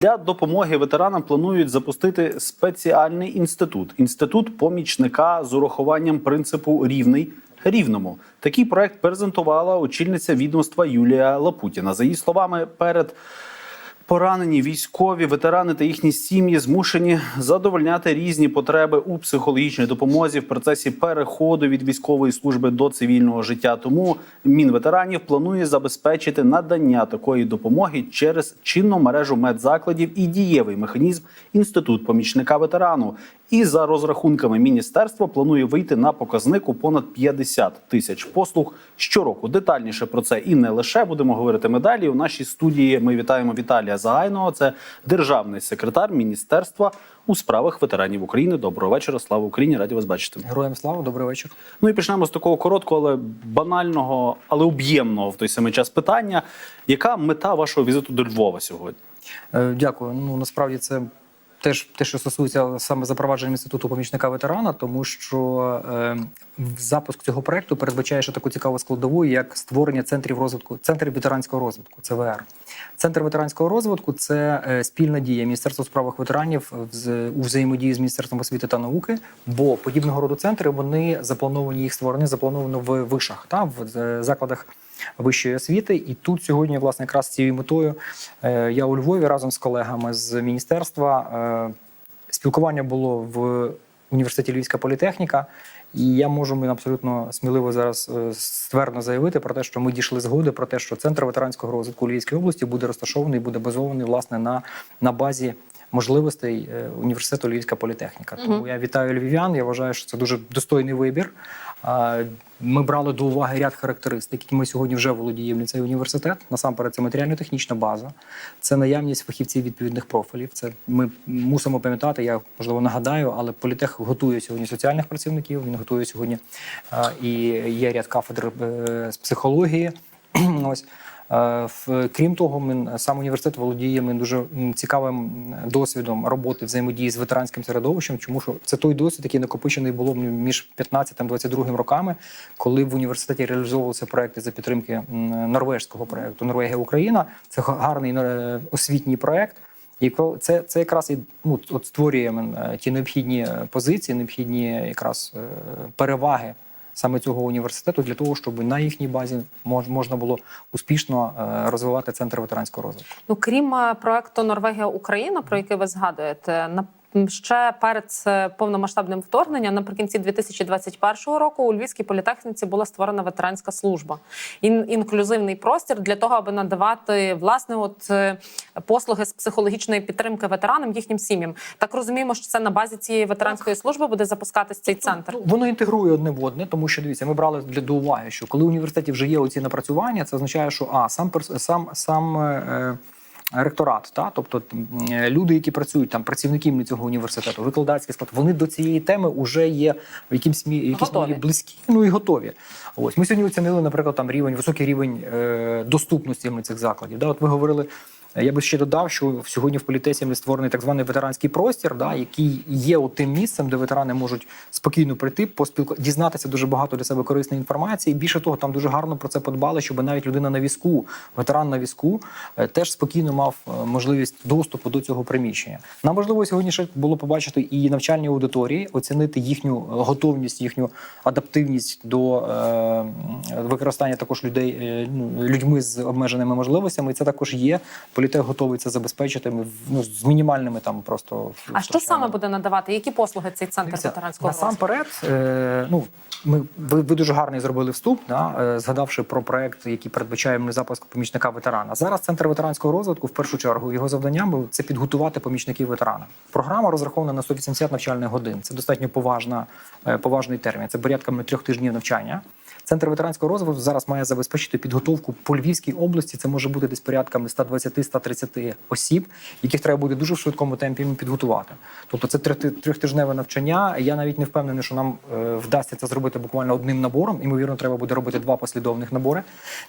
Для допомоги ветеранам планують запустити спеціальний інститут інститут помічника з урахуванням принципу рівний рівному. Такий проект презентувала очільниця відомства Юлія Лапутіна. За її словами, перед Поранені військові, ветерани та їхні сім'ї змушені задовольняти різні потреби у психологічній допомозі в процесі переходу від військової служби до цивільного життя. Тому мінветеранів планує забезпечити надання такої допомоги через чинну мережу медзакладів і дієвий механізм інститут помічника ветерану. І за розрахунками міністерства планує вийти на показник у понад 50 тисяч послуг щороку. Детальніше про це і не лише будемо говорити ми далі. У нашій студії ми вітаємо Віталія Загайного. Це державний секретар міністерства у справах ветеранів України. Доброго вечора. Слава Україні! Раді вас бачити. Героям слава, добрий вечір. Ну і почнемо з такого короткого, але банального, але об'ємного в той самий час питання. Яка мета вашого візиту до Львова сьогодні? Е, Дякую. Ну насправді це теж те, що стосується саме запровадження інституту помічника ветерана, тому що е, запуск цього проекту передбачає ще таку цікаву складову, як створення центрів розвитку, центрів ветеранського розвитку, ЦВР. Центр ветеранського розвитку це е, спільна дія Міністерства справах ветеранів з у взаємодії з міністерством освіти та науки. Бо подібного роду центри вони заплановані їх створені, заплановано в вишах та в е, закладах вищої освіти. І тут сьогодні, власне, якраз з цією метою е, я у Львові разом з колегами з міністерства е, спілкування було в університеті Львівська політехніка. І я можу абсолютно сміливо зараз е, ствердно заявити про те, що ми дійшли згоди про те, що центр ветеранського розвитку у Львівській області буде розташований, буде базований власне на, на базі можливостей е, університету Львівська політехніка. Тому я вітаю львів'ян. Я вважаю, що це дуже достойний вибір. Ми брали до уваги ряд характеристик, які ми сьогодні вже володіємо цей університет. Насамперед, це матеріально-технічна база, це наявність фахівців відповідних профілів. Це ми мусимо пам'ятати. Я можливо нагадаю, але політех готує сьогодні соціальних працівників. Він готує сьогодні і є ряд кафедр е, з психології. Ось. Е, Крім того, він сам університет володіє дуже цікавим досвідом роботи взаємодії з ветеранським середовищем, тому що це той досвід, який накопичений було між 15-22 роками, коли в університеті реалізовувалися проекти за підтримки норвежського проекту Норвегія Україна. Це гарний е, освітній проект. І це, це якраз і ну, от створює е, ті необхідні е, позиції, необхідні якраз е, переваги саме цього університету для того, щоб на їхній базі мож, можна було успішно е, розвивати центр ветеранського розвитку. Ну крім е, проекту Норвегія Україна, про який ви згадуєте, на ще перед е, повномасштабним вторгненням, наприкінці 2021 року, у Львівській політехніці була створена ветеранська служба. Ін- інклюзивний простір для того, аби надавати власне от е, послуги з психологічної підтримки ветеранам їхнім сім'ям. Так розуміємо, що це на базі цієї ветеранської служби буде запускатись цей центр. Ну, Воно інтегрує одне в одне, тому що дивіться, ми брали для до уваги, що коли в університеті вже є оці напрацювання, це означає, що а сам сам сам. Е, Ректорат, та тобто е, люди, які працюють там, працівники цього університету, викладацький склад, вони до цієї теми вже є в якимсь мі якісь мірі близькі, ну і готові. Ось ми сьогодні оцінили, наприклад, там рівень, високий рівень е, доступності ми цих закладів. Да, от ви говорили. Е, Я би ще додав, що сьогодні в політесі створений так званий ветеранський простір, да, який є тим місцем, де ветерани можуть спокійно прийти, поспілку дізнатися дуже багато для себе корисної інформації. Більше того, там дуже гарно про це подбали, щоб навіть людина на візку, ветеран на візку, е, теж спокійно мав е, можливість доступу до цього приміщення. Нам важливо сьогодні ще було побачити і навчальні аудиторії, оцінити їхню готовність, їхню адаптивність до е, використання також людей ну, людьми з обмеженими можливостями. І це також є. Політех готовий це забезпечити ну, з мінімальними там просто А що саме буде надавати? Які послуги цей центр ветеранського розвитку? насамперед, е, ну ми ви, ви дуже гарний зробили вступ, да, е, згадавши про проект, який передбачає ми запуск помічника ветерана. Зараз центр ветеранського розвитку, в першу чергу, його завданням було це підготувати помічників ветерана. Програма розрахована на 180 навчальних годин. Це достатньо поважна, е, поважний термін. Це порядками трьох тижнів навчання. Центр ветеранського розвитку зараз має забезпечити підготовку по Львівській області. Це може бути десь порядками 120-130 осіб, яких треба буде дуже в швидкому темпі підготувати. Тобто це трьох- трьохтижневе навчання. Я навіть не впевнений, що нам е, вдасться це зробити буквально одним набором. Імовірно, треба буде робити два послідовних набори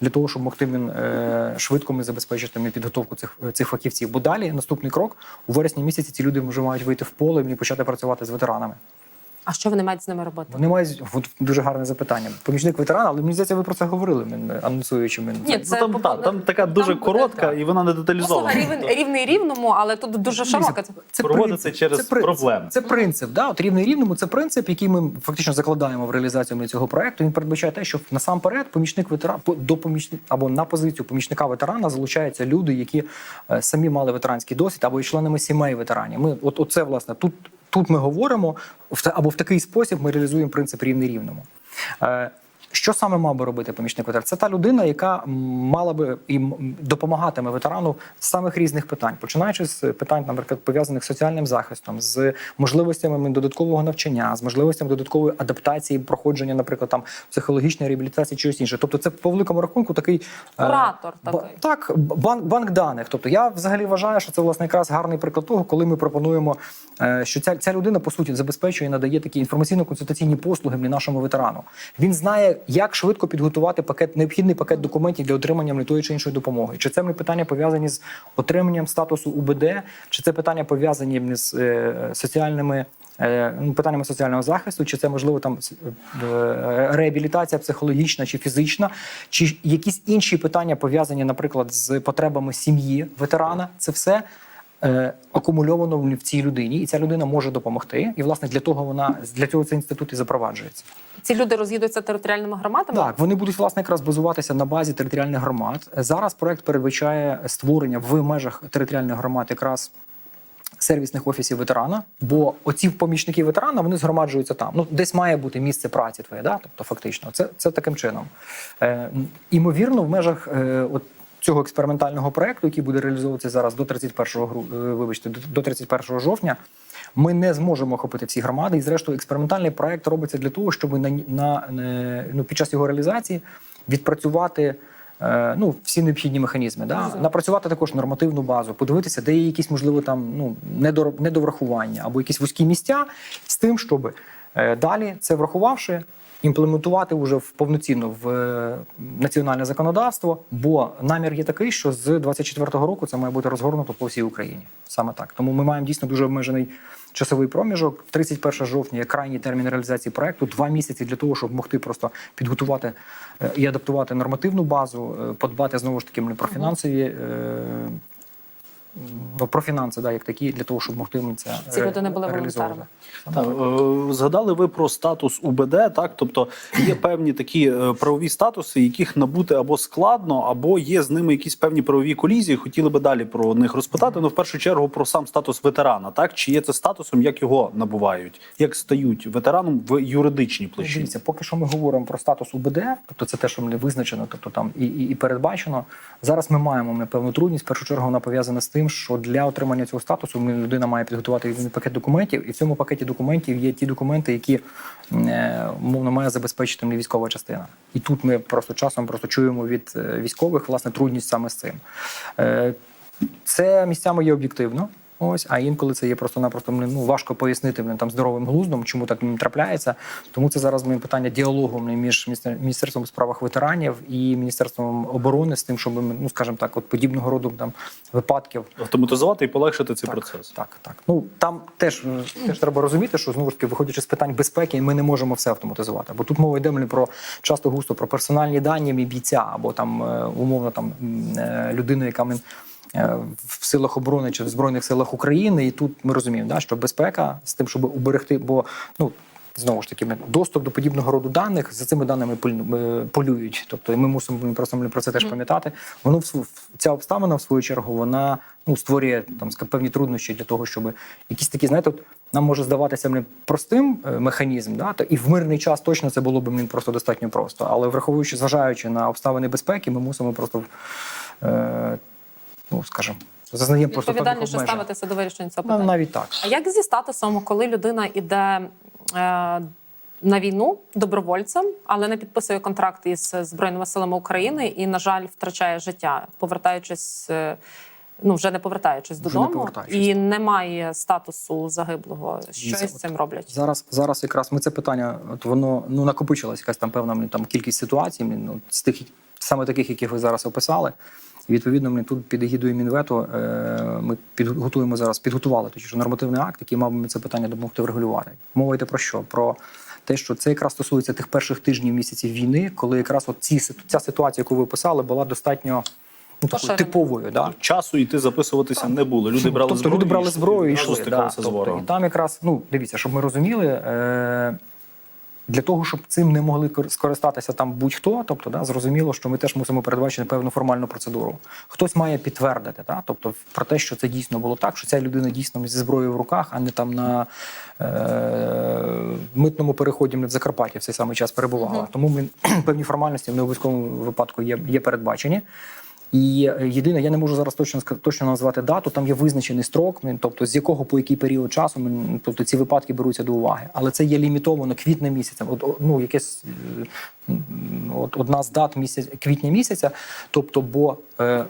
для того, щоб могти ми, е, швидко ми забезпечити підготовку цих, цих фахівців. Бо далі наступний крок у вересні місяці ці люди вже мають вийти в поле і почати працювати з ветеранами. А що вони мають з ними робити? Вони мають от дуже гарне запитання. Помічник ветерана, але мені здається, ви про це говорили, мен- анонсуючи мене. Ні, Ну, це там, та, там така дуже там коротка так. і вона не Послуга деталізована. рівень, рівний рівному, але тут дуже широка. Це Проводиться принцип, через це принцип, проблеми. Це принцип, да, от рівний рівному. Це принцип, який ми фактично закладаємо в реалізацію цього проекту. Він передбачає те, що насамперед помічник ветерана до помічник або на позицію помічника ветерана залучаються люди, які е, самі мали ветеранський досвід або є членами сімей ветеранів. Ми от оце власне тут. Тут ми говоримо або в такий спосіб ми реалізуємо принцип рівний рівному. Е, що саме мав би робити помічник ветерана? Це та людина, яка мала би і допомагатиме ветерану з самих різних питань, починаючи з питань, наприклад, пов'язаних з соціальним захистом, з можливостями додаткового навчання, з можливостями додаткової адаптації, проходження, наприклад, там психологічної реабілітації, чогось інше. Тобто, це по великому рахунку такий е, Куратор ба- такий. так, банк, банк даних. Тобто я взагалі вважаю, що це власне якраз гарний приклад того, коли ми пропонуємо, е, що ця, ця людина по суті забезпечує і надає такі інформаційно-консультаційні послуги нашому ветерану. Він знає, як швидко підготувати пакет, необхідний пакет документів для отримання тої чи іншої допомоги. Чи це питання пов'язані з отриманням статусу УБД, чи це питання пов'язані з е, соціальними. е, ну, Питаннями соціального захисту, чи це можливо там е, реабілітація психологічна чи фізична, чи якісь інші питання пов'язані, наприклад, з потребами сім'ї ветерана. Це все е, акумульовано в цій людині, і ця людина може допомогти. І власне для того вона для цього цей інститут і запроваджується. Ці люди роз'їдуться територіальними громадами. Так, вони будуть власне якраз базуватися на базі територіальних громад. Зараз проект передбачає створення в межах територіальних громад якраз. Сервісних офісів ветерана, бо оці помічники ветерана вони згромаджуються там. Ну десь має бути місце праці твоє, да? тобто фактично, це, це таким чином. Е, імовірно, в межах е, от цього експериментального проекту, який буде реалізовуватися зараз до 31 гру, е, вибачте, до- до 31 жовтня. Ми не зможемо охопити всі громади, і зрештою експериментальний проект робиться для того, щоб на, на е, ну, під час його реалізації відпрацювати е, ну, всі необхідні механізми. Да? Напрацювати також нормативну базу, подивитися, де є якісь, можливо, там ну, недор- недоврахування або якісь вузькі місця, з тим, щоб далі це врахувавши. Імплементувати вже в повноцінно в е, національне законодавство, бо намір є такий, що з 24-го року це має бути розгорнуто по всій Україні. Саме так. Тому ми маємо дійсно дуже обмежений часовий проміжок. 31 жовтня є крайній термін реалізації проекту. Два місяці для того, щоб могти просто підготувати е, і адаптувати нормативну базу, е, подбати знову ж таки про фінансові. Е, Ну, про фінанси, да, як такі, для того, щоб могти ми це Ці люди не були волонтерами. Так, е, згадали ви про статус УБД, так тобто є певні такі е, правові статуси, яких набути або складно, або є з ними якісь певні правові колізії. Хотіли би далі про них розпитати. Ну, в першу чергу, про сам статус ветерана. Так чи є це статусом, як його набувають, як стають ветераном в юридичній площині? Дивіться, поки що ми говоримо про статус УБД, тобто це те, що не визначено, тобто там і, і, і передбачено. Зараз ми маємо ми, певну трудність. В першу чергу вона пов'язана з тим, що для отримання цього статусу людина має підготувати пакет документів, і в цьому пакеті документів є ті документи, які мовно умовно має забезпечити військова частина. І тут ми просто часом просто чуємо від е, військових власне трудність саме з цим. Е, це місцями є об'єктивно. Ось, а інколи це є просто-напросто ну, важко пояснити блін, там здоровим глуздом, чому так трапляється. Тому це зараз ми питання діалогу блін, між міністерством у справах ветеранів і міністерством оборони з тим, щоб ну скажімо так, от подібного роду там випадків. Автоматизувати і полегшити цей Так, процес. Так, так. Ну там теж, е, теж треба розуміти, що знову ж таки, виходячи з питань безпеки, ми не можемо все автоматизувати. Бо тут мова йде блін, про часто густо про персональні дані мій бійця, або там е, умовно там е, людина, яка е, в силах оборони чи в збройних силах України, і тут ми розуміємо, да, що безпека з тим, щоб уберегти, бо ну. Знову ж таки, доступ до подібного роду даних за цими даними е, полюють. Тобто ми мусимо ми просто про це теж пам'ятати. Воно ця обставина, в свою чергу, вона ну створює там певні труднощі для того, щоб якісь такі, знаєте, от, нам може здаватися блін, простим е, механізм, да, то і в мирний час точно це було б блін, просто достатньо просто. Але враховуючи, зважаючи на обставини безпеки, ми мусимо просто е, ну скажімо, зазнаємо просто Відповідальніше ставитися до вирішення цього Ну, навіть так. А як зі статусом, коли людина йде е, на війну добровольцем, але не підписує контракт із Збройними силами України і, на жаль, втрачає життя, повертаючись. е, Ну, вже не повертаючись Вже не додому, повертаючись, і так. немає статусу загиблого. Що Дивіться, із цим роблять? Зараз, зараз якраз ми це питання, от воно ну накопичилась якась там певна там кількість ситуацій, ну, з тих саме таких, яких ви зараз описали. І відповідно ми тут під егідою Мінвето е, ми підготуємо зараз, підготували точніше нормативний акт, який мав би це питання допомогти врегулювати. Мова йде про що? Про те, що це якраз стосується тих перших тижнів місяців війни, коли якраз от ці ця ситуація, яку ви писали, була достатньо ну, такою типовою. Да? Часу йти записуватися не було. Люди брали тобто зброю. люди брали зброю і йшли. Да, тобто, і там якраз, ну дивіться, щоб ми розуміли. Е- для того, щоб цим не могли скористатися там будь-хто, тобто да, зрозуміло, що ми теж мусимо передбачити певну формальну процедуру. Хтось має підтвердити, да, тобто про те, що це дійсно було так, що ця людина дійсно зі зброєю в руках, а не там на е- митному переході не в Закарпатті в цей самий час перебувала. Тому ми певні формальності в необов'язковому випадку є, є передбачені. І єдине, я не можу зараз точно точно назвати дату. Там є визначений строк, тобто з якого по який період часу тобто ці випадки беруться до уваги. Але це є лімітовано квітня місяця. От ну якесь е, от одна з дат місяць квітня місяця. Тобто, бо е,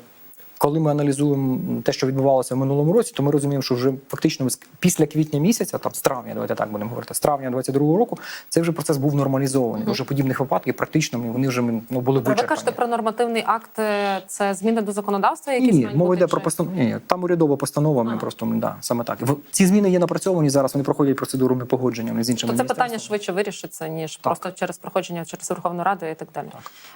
коли ми аналізуємо те, що відбувалося в минулому році, то ми розуміємо, що вже фактично з- після квітня місяця, там з травня, давайте так будемо говорити, з травня 22-го року, цей вже процес був нормалізований. Вже подібних випадків практично вони вже ну, були Ви кажете про нормативний акт. е, Це зміни до законодавства, якісь Ні, мова йде чи- про постанову. Ні, там урядова постанова. Ми просто да, саме так. В- Ці зміни є напрацьовані зараз. Вони проходять процедуру погодження з іншими То це питання швидше вирішиться, ніж просто через проходження через Верховну Раду і так далі.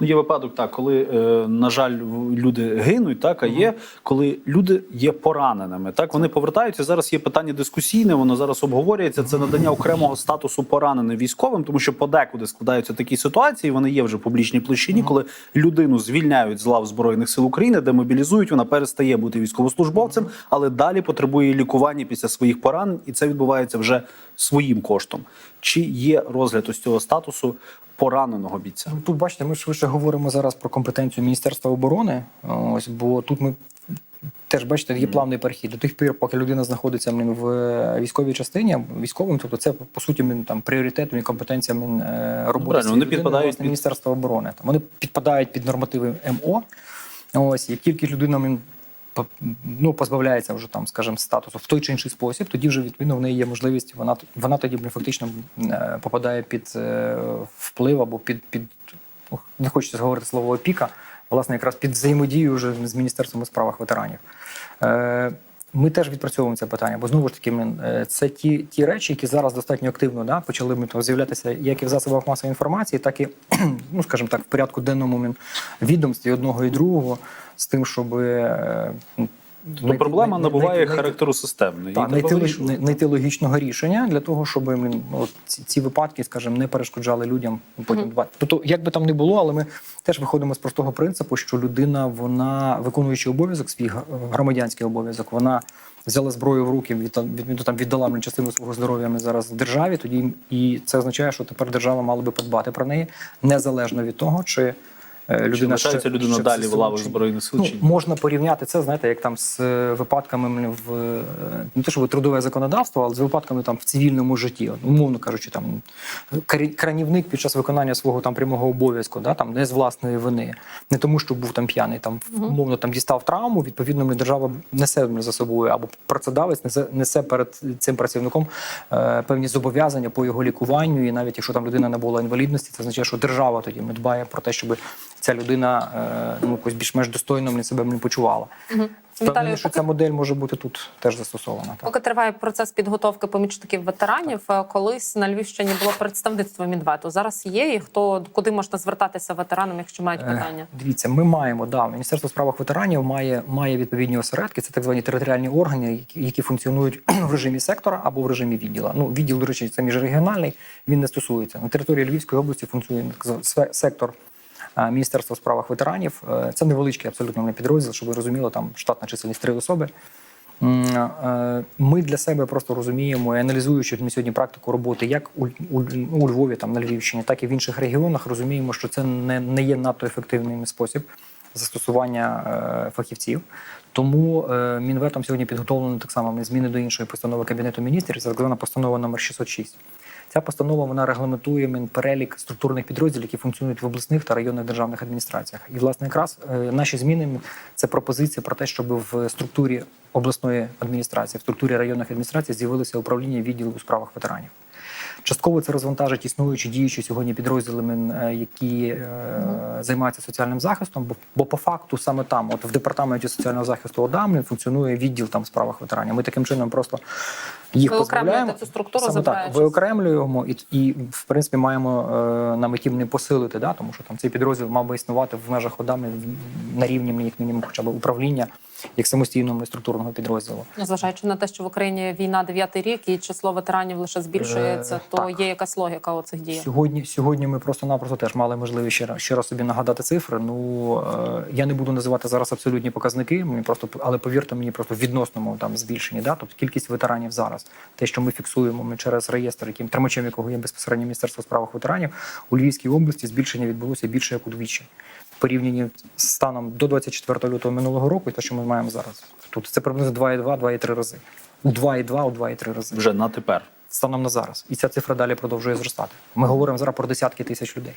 Ну, є випадок, так, коли, е, на жаль, в- люди гинуть, так, а є, коли люди є пораненими. Так, вони повертаються. Зараз є питання дискусійне, воно зараз обговорюється. Це надання окремого статусу пораненим військовим, тому що подекуди складаються такі ситуації. Вони є вже в публічній площині, коли людину звільняють з лав Збройних сил України, демобілізують, вона перестає бути військовослужбовцем, але далі потребує лікування після своїх поранень, і це відбувається вже своїм коштом. Чи є розгляд ось цього статусу пораненого бійця? Ну, Тут бачите, ми швидше говоримо зараз про компетенцію Міністерства оборони. Ось бо тут ми. Теж бачите, є плавний перехід. До тих пір, поки людина знаходиться в е, військовій частині, військовим, тобто це по суті там пріоритетом і компетенціями е, роботи. правильно, цієї вони людини, підпадають власне, під- Міністерства оборони. Там вони підпадають під нормативи МО. Ось як тільки людина ну, позбавляється вже там, скажімо, статусу в той чи інший спосіб, тоді вже відповідно в неї є можливість. Вона вона тоді фактично е, попадає під е, вплив або під під не хочеться говорити слово опіка, власне, якраз під взаємодію вже з міністерством у справах ветеранів. Ми теж відпрацьовуємо це питання, бо знову ж таки ми, е, це ті, ті речі, які зараз достатньо активно да, почали ми, то, з'являтися як і в засобах масової інформації, так і, ну скажімо так, в порядку денному відомстві одного і другого з тим, щоб е, ну, проблема набуває най- характеру системної. так, Її треба знайти, лог- вирішувати. най- знайти логічного рішення для того, щоб от, ці, ці випадки, скажімо, не перешкоджали людям потім дбати. Тобто, як би там не було, але ми теж виходимо з простого принципу, що людина, вона виконуючи обов'язок, свій громадянський обов'язок, вона взяла зброю в руки, від, від, там, віддала блін, частину свого здоров'я ми зараз державі. Тоді і це означає, що тепер держава мала би подбати про неї незалежно від того, чи. Е, Чи Людина лишається людина ще далі в лавах Збройних Сил? Ну, чи ні? можна порівняти це, знаєте, як там з е, випадками в е, не те, щоб трудове законодавство, але з випадками там в цивільному житті. Умовно кажучи, там кранівник під час виконання свого там прямого обов'язку, да, там не з власної вини, не тому, що був там п'яний, там умовно там дістав травму. Відповідно, ми держава несе за собою або працедавець несе, несе перед цим працівником е, певні зобов'язання по його лікуванню. І навіть якщо там людина набула інвалідності, це означає, що держава тоді не дбає про те, щоб ця людина е, ну якось більш-менш достойно себе не почувала. Віталію, Впевнений, що поки- ця модель може бути тут теж застосована. Так. Поки триває процес підготовки помічників ветеранів, е, колись на Львівщині було представництво Мінвету. Зараз є і хто куди можна звертатися ветеранам, якщо мають Е, питання? Дивіться, ми маємо да, Міністерство у справах ветеранів має, має відповідні осередки. Це так звані територіальні органи, які, які функціонують в режимі сектора або в режимі відділа. Ну, відділ, до речі, це міжрегіональний. Він не стосується на території Львівської області. Функціонує так сектор. Міністерства у справах ветеранів Е, це невеличкий абсолютно не підрозділ, щоб ви розуміли, там штатна чисельність три особи. Е, Ми для себе просто розуміємо, і аналізуючи ми сьогодні практику роботи, як у, Львові, там на Львівщині, так і в інших регіонах, розуміємо, що це не, не є надто ефективним спосіб застосування е, фахівців. Тому Мінветом сьогодні підготовлено так само зміни до іншої постанови Кабінету міністрів, це так звана постанова номер 606. Ця постанова вона регламентує перелік структурних підрозділів, які функціонують в обласних та районних державних адміністраціях. І, власне, якраз е, наші зміни це пропозиція про те, щоб в структурі обласної адміністрації, в структурі районних адміністрацій з'явилося управління відділу у справах ветеранів. Частково це розвантажить існуючі діючі сьогодні підрозділами, е, які е, займаються соціальним захистом. Бо, бо по факту саме там, от в департаменті соціального захисту ОДАМ, функціонує відділ там в справах ветеранів. Ми таким чином просто їх позбавляємо. цю структуру, Саме так, виокремлюємо і, і в принципі маємо е, на меті не посилити, да, тому що там цей підрозділ мав би існувати в межах ОДАМи в- на рівні як мінімум хоча б управління як самостійного структурного підрозділу. Незважаючи на те, що в Україні війна дев'ятий рік і число ветеранів лише збільшується, Е, то так. є якась логіка у цих діях. Сьогодні, сьогодні ми просто-напросто теж мали можливість ще раз, ще раз собі нагадати цифри. Ну е, я не буду називати зараз абсолютні показники. Мені просто але повірте мені, просто в відносному там збільшенні. Да? Тобто кількість ветеранів зараз, те, що ми фіксуємо, ми через реєстр, яким тримачем якого є безпосередньо міністерство справах ветеранів у Львівській області збільшення відбулося більше як удвічі. Порівнянні з станом до 24 лютого минулого року, і те, що ми маємо зараз. Тут це приблизно 2,2-2,3 рази. У 2,2, у 2,3 рази Вже на тепер. станом на зараз. І ця цифра далі продовжує зростати. Ми говоримо зараз про десятки тисяч людей.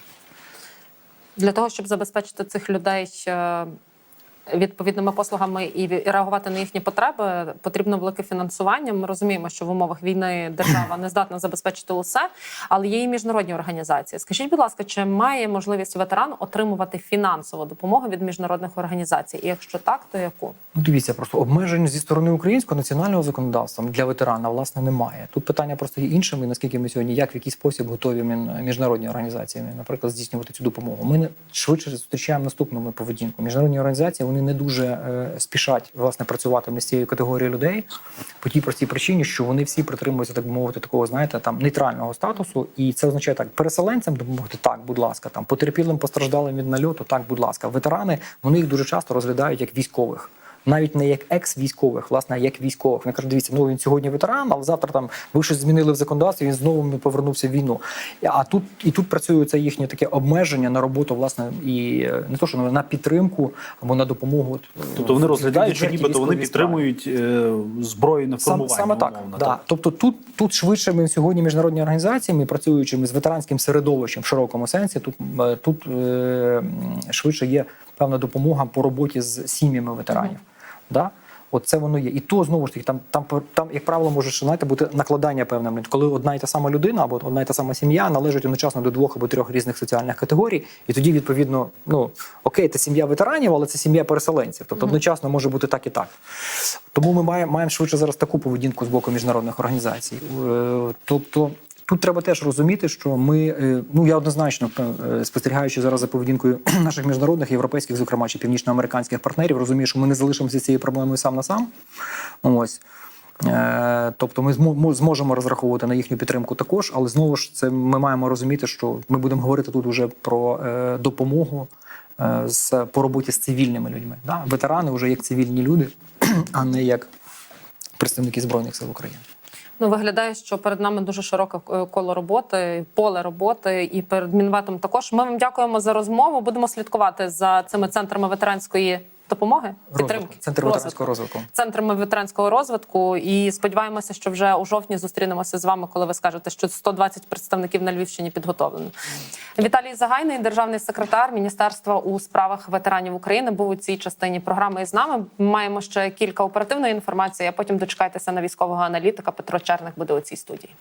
Для того, щоб забезпечити цих людей відповідними послугами і реагувати на їхні потреби, потрібно велике фінансування. Ми розуміємо, що в умовах війни держава не здатна забезпечити усе, але є і міжнародні організації. Скажіть, будь ласка, чи має можливість ветеран отримувати фінансову допомогу від міжнародних організацій? І якщо так, то яку? Ну, дивіться, просто обмежень зі сторони українського національного законодавства для ветерана власне немає. Тут питання просто є іншими. Наскільки ми сьогодні, як в який спосіб готові міжнародні організації, наприклад, здійснювати цю допомогу. Ми швидше зустрічаємо наступну поведінку. Міжнародні організації вони не дуже е, спішать власне працювати з цією категорією людей по тій простій причині, що вони всі притримуються, так би мовити, такого, знаєте, там нейтрального статусу, і це означає так: переселенцям допомогти так, будь ласка, там потерпілим постраждалим від нальоту, так, будь ласка. Ветерани вони їх дуже часто розглядають як військових. Навіть не як екс-військових, власне, а як військових. Вони кажуть, дивіться, ну він сьогодні ветеран, але завтра там ви щось змінили в законодавстві, він знову повернувся в війну. А тут і тут працює це їхнє таке обмеження на роботу, власне, і е, не то, що на підтримку або на допомогу. е, Тобто вони розглядають, що нібито вони підтримують е, збройне Сам, формування. саме так. умовно, Да. Тобто тут, тут швидше ми сьогодні міжнародні організації, ми працюючи з ветеранським середовищем в широкому сенсі, тут, тут е, швидше є певна допомога по роботі з сім'ями ветеранів. Да? От це воно є. І то знову ж таки, там, там, там як правило, може знаєте, бути накладання певним, коли одна і та сама людина або одна і та сама сім'я належить одночасно до двох або трьох різних соціальних категорій, і тоді відповідно, ну окей, це сім'я ветеранів, але це сім'я переселенців. Тобто одночасно може бути так і так. Тому ми маємо, маємо швидше зараз таку поведінку з боку міжнародних організацій. Е, Тобто. Тут треба теж розуміти, що ми, е, ну я однозначно е, спостерігаючи зараз за поведінкою наших міжнародних європейських, зокрема чи північноамериканських партнерів, розумію, що ми не залишимося цією проблемою сам на сам. Ось. Е, Тобто ми змо- зможемо розраховувати на їхню підтримку також, але знову ж це ми маємо розуміти, що ми будемо говорити тут уже про допомогу з по роботі з цивільними людьми. Да? Ветерани вже як цивільні люди, а не як представники збройних сил України. Ну, виглядає, що перед нами дуже широке е, коло роботи, поле роботи, і перед Мінветом також. Ми вам дякуємо за розмову. Будемо слідкувати за цими центрами ветеранської допомоги, підтримки. Центр ветеранського розвитку. центрами ветеранського розвитку. І сподіваємося, що вже у жовтні зустрінемося з вами, коли ви скажете, що 120 представників на Львівщині підготовлено. Віталій Загайний, державний секретар Міністерства у справах ветеранів України, був у цій частині програми із нами. Маємо ще кілька оперативної інформації. А потім дочекайтеся на військового аналітика. Петро Черних буде у цій студії.